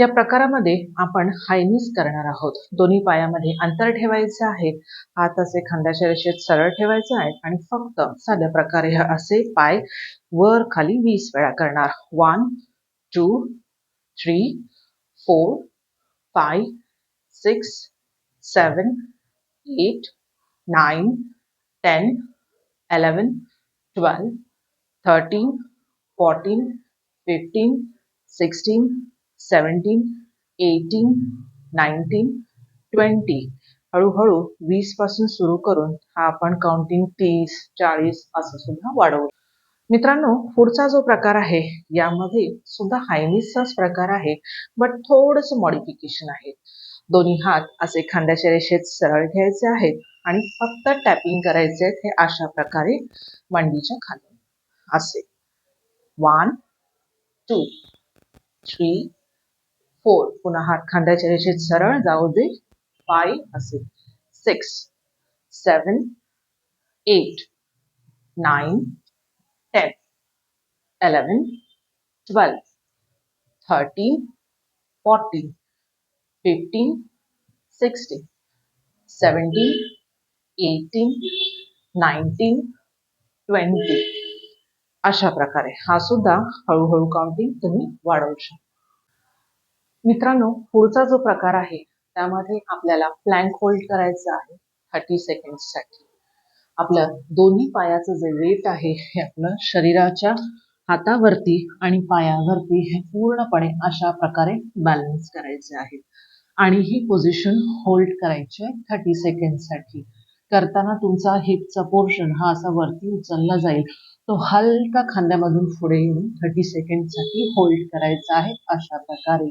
या प्रकारामध्ये आपण हायनीस करणार आहोत. दोन्ही पायामध्ये अंतर ठेवायचे आहे. हात असे खांद्याच्या रेषेत सरळ ठेवायचे आहेत आणि फक्त साध्या प्रकारे हे असे पाय वर खाली वीस वेळा करणार. One two three four five six seven eight nine ten eleven twelve thirteen fourteen fifteen sixteen seventeen eighteen nineteen twenty हळूहळू वीसपासून सुरू करून हा आपण काउंटिंग तीस चाळीस असं सुद्धा वाढवू. मित्रांनो पुढचा जो प्रकार आहे यामध्ये सुद्धा हायनीसचाच प्रकार आहे बट थोडंसं मॉडिफिकेशन आहे. दोन्ही हात असे खांद्याच्या रेषेत सरळ घ्यायचे आहेत आणि फक्त टॅपिंग करायचे आहेत हे अशा प्रकारे मांडीच्या खाली. असे. One two three four. पुन्हा हात खांद्याच्या रेषेत सरळ जाऊ दे. फाय असेल. Six seven eight nine ten eleven twelve thirteen fourteen fifteen sixteen seventeen eighteen nineteen twenty अशा प्रकारे. हा सुद्धा हळूहळू काउंटिंग तुम्ही वाढवू शकता. मित्रांनो पुढचा जो प्रकार आहे त्यामध्ये आपल्याला प्लँक होल्ड करायचं आहे थर्टी सेकंडसाठी आपलं दोन्ही पायाचं जे वेट आहे हे आपलं शरीराच्या हातावरती आणि पायावरती हे पूर्णपणे अशा प्रकारे बॅलन्स करायचे आहे. आणि ही पोझिशन होल्ड करायची आहे थर्टी सेकंडसाठी करताना तुमचा हिपचा पोर्शन हा असा वरती उचलला जाईल. तो हलका खांद्यामधून पुढे येऊन थर्टी सेकंडसाठी होल्ड करायचा आहे अशा प्रकारे.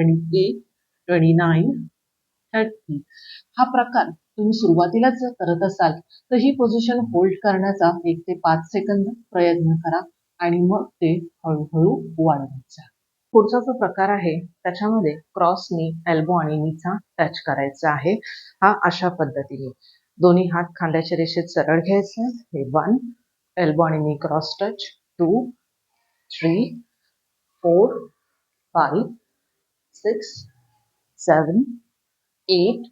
twenty eight twenty nine thirty हा प्रकार तुम्ही सुरुवातीलाच जर करत असाल तर ही पोझिशन होल्ड करण्याचा एक ते पाच सेकंद प्रयत्न करा आणि मग ते हळूहळू वाढवायचा पुढचा जो प्रकार आहे त्याच्यामध्ये क्रॉसनी एल्बो आणि नीचा टच करायचा आहे. हा अशा पद्धतीने. दोन्ही हात खांद्याच्या रेषेत सरळ घ्यायचे. हे वन एल्बो आणि knee cross touch two three four five six, seven, eight,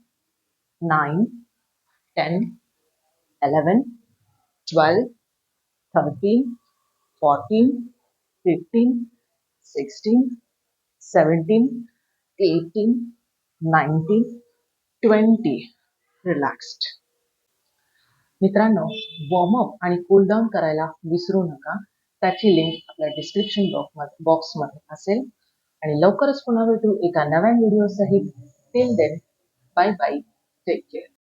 nine, ten, eleven, twelve, thirteen, fourteen, fifteen, sixteen, seventeen, eighteen, nineteen twenty relaxed मित्रांनो वॉर्मअप आणि कूलडाऊन करायला विसरू नका त्याची लिंक आपल्या डिस्क्रिप्शन बॉक्समध्ये बॉक्समध्ये असेल आणि लवकरच पुन्हा भेटू एका नव्या व्हिडिओ सहित till then bye bye take care